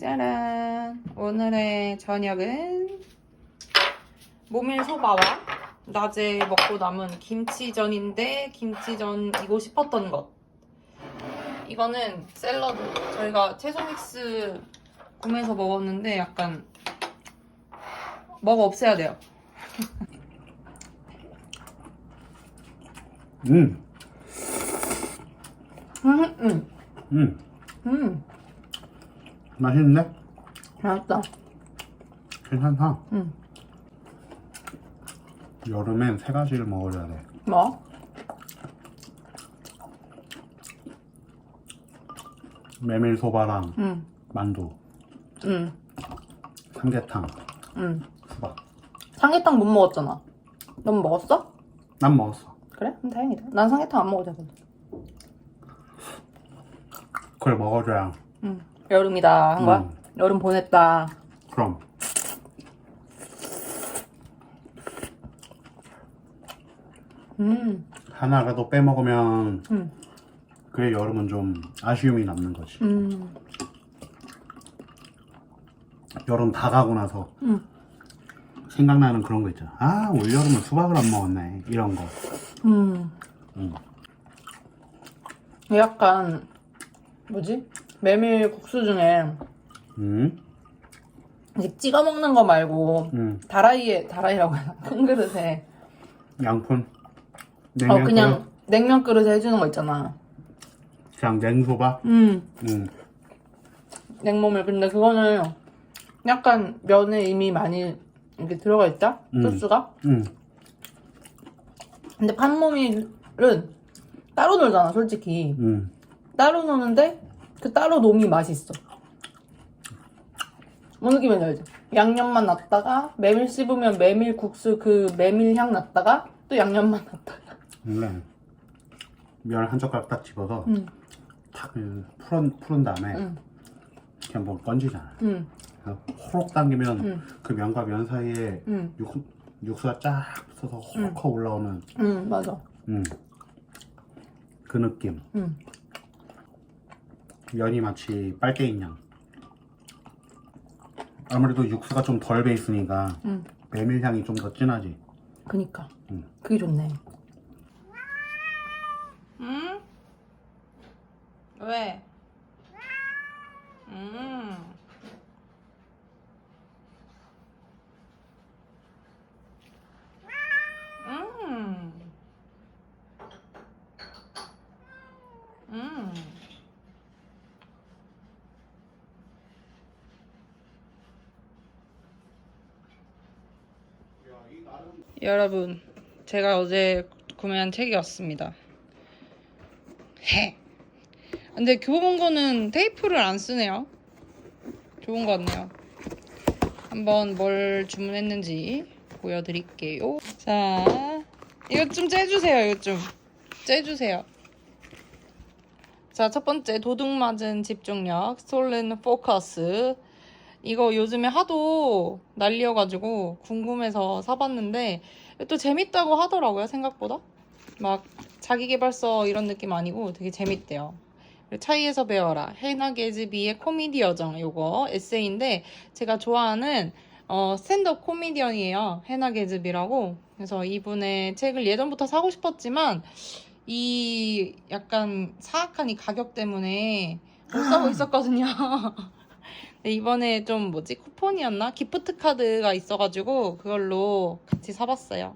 짜란. 오늘의 저녁은 모밀소바와 낮에 먹고 남은 김치전인데 김치전이고 싶었던 것. 이거는 샐러드. 저희가 채소 믹스 구매해서 먹었는데 약간 먹어 없애야 돼요. 음, 음, 음, 음, 음. 맛있는데? 맛있다. 괜찮다. 음. 여름엔 세 가지를 먹어줘야 돼. 뭐? 메밀소바랑 음, 만두, 음, 삼계탕, 음. 수박. 삼계탕 못 먹었잖아. 넌 먹었어? 난 먹었어. 그래? 그럼 다행이다. 난 삼계탕 안 먹어도 되거든. 그걸 먹어줘야. 응. 여름이다 한 거야? 음. 여름 보냈다. 그럼. 음, 하나라도 빼먹으면 음, 그의 여름은 좀 아쉬움이 남는 거지. 음, 여름 다 가고 나서 음, 생각나는 그런 거 있잖아. 아, 올 여름은 수박을 안 먹었네. 이런 거. 음. 음. 약간 뭐지? 메밀 국수 중에 음, 이제 찍어 먹는 거 말고 음. 다라이에 다라이라고 해나 큰 그릇에 양푼. 어 냉면 그냥 그릇, 냉면 그릇에 해주는 거 있잖아. 그냥 냉소바. 음, 음, 냉모밀 근데 그거는 약간 면에 이미 많이 이렇게 들어가 있다 음. 소스가. 음. 근데 판모밀은 따로 놀잖아 솔직히. 음. 따로 노는데 그 따로 놈이 맛있어. 뭔 느낌인지 알지? 양념만 놨다가 메밀 씹으면 메밀 국수 그 메밀 향 났다가 또 양념만 놨다가. 원래 면한 젓가락 딱 집어서 응, 탁 그, 풀은, 푸른 다음에 응, 이렇게 한번 건지잖아. 응, 그래서 호록 당기면 응, 그 면과 면 사이에 응, 육, 육수가 쫙 붙어서 호록 올라오는 응, 맞아. 음. 그 느낌. 응, 면이 마치 빨대인 양. 아무래도 육수가 좀 덜 배 있으니까 응. 메밀 향이 좀 더 진하지. 그니까. 응. 그게 좋네. 응? 왜? 음. 음. 음. 여러분, 제가 어제 구매한 책이 왔습니다. 해. 근데 교보문고는 테이프를 안 쓰네요. 좋은 것 같네요. 한번 뭘 주문했는지 보여드릴게요. 자, 이거 좀 째주세요. 이거 좀 째주세요. 자, 첫 번째 도둑 맞은 집중력, 스톨른 포커스. 이거 요즘에 하도 난리여가지고 궁금해서 사봤는데 또 재밌다고 하더라고요 생각보다. 막 자기계발서 이런 느낌 아니고 되게 재밌대요. 차이에서 배워라. 헤나 게즈비의 코미디 여정. 요거 에세이인데 제가 좋아하는 어, 스탠드업 코미디언이에요. 헤나 게즈비라고. 그래서 이분의 책을 예전부터 사고 싶었지만 이 약간 사악한 이 가격 때문에 못 사고 있었거든요. 네, 이번에 좀 뭐지 쿠폰이었나 기프트 카드가 있어가지고 그걸로 같이 사봤어요.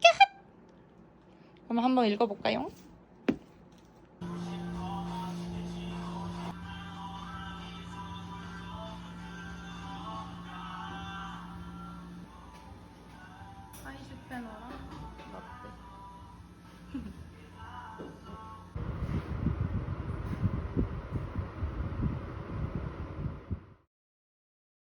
캬! 그럼 한번 읽어볼까요? 아이슈페너랑 라떼.